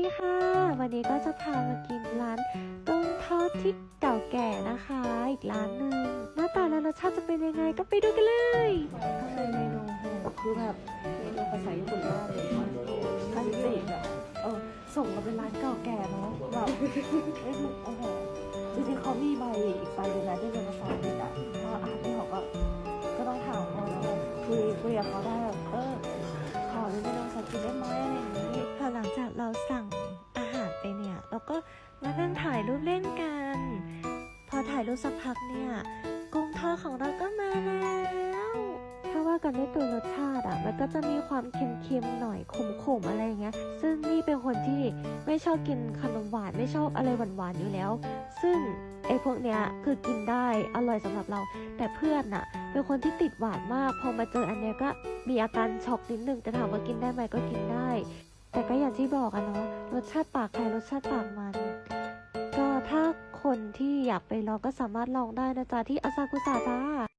ดีค่ะ วันนี้ก็จะพามากินร้านต้มทอดที่เก่าแก่นะคะ อีกร้านหนึ่งหน้าตาและรสชาติจะเป็นยังไงก็ไปดูกันเลยข้างในเมนูโหคือแบบเมนูภาษาญี่ปุ่นมากเลยคันจิแบบเออส่งมาเป็นร้านเก่าแก่เนาะแบบเอ้ยโอ้โหจริงๆเขามีใบอีกใบหนึงนะที่เป็นภาษาอังกฤษอะถ้าอ่านไม่ออกก็ก็ต้องถามเขาแล้วแบบคุยคุยกับเขาได้ ก็มานั่งถ่ายรูปเล่นกัน พอถ่ายรูปสักพักเนี่ยกุ้งทอดของเราก็มาแล้วถ้าว่ากันด้วยตัวรสชาติอะมันก็จะมีความเค็มๆหน่อยขมๆอะไรอย่างเงี้ย ซึ่งนี่เป็นคนที่ไม่ชอบกินขนมหวานไม่ชอบอะไรหวานๆอยู่แล้ว ซึ่งไอ้พวกเนี้ยคือกินได้อร่อยสำหรับเรา แต่เพื่อนน่ะ เป็นคนที่ติดหวานมาก พอมาเจออันเนี้ยก็มีอาการช็อกนิดนึงแต่ถามว่ากินได้ไหมก็กินได้ แต่ก็อย่างที่บอกอะเนาะรสชาติปากใครรสชาติปากมัน ก็ถ้าคนที่อยากไปลองก็สามารถลองได้นะจ๊ะที่อาซากุสะจ้า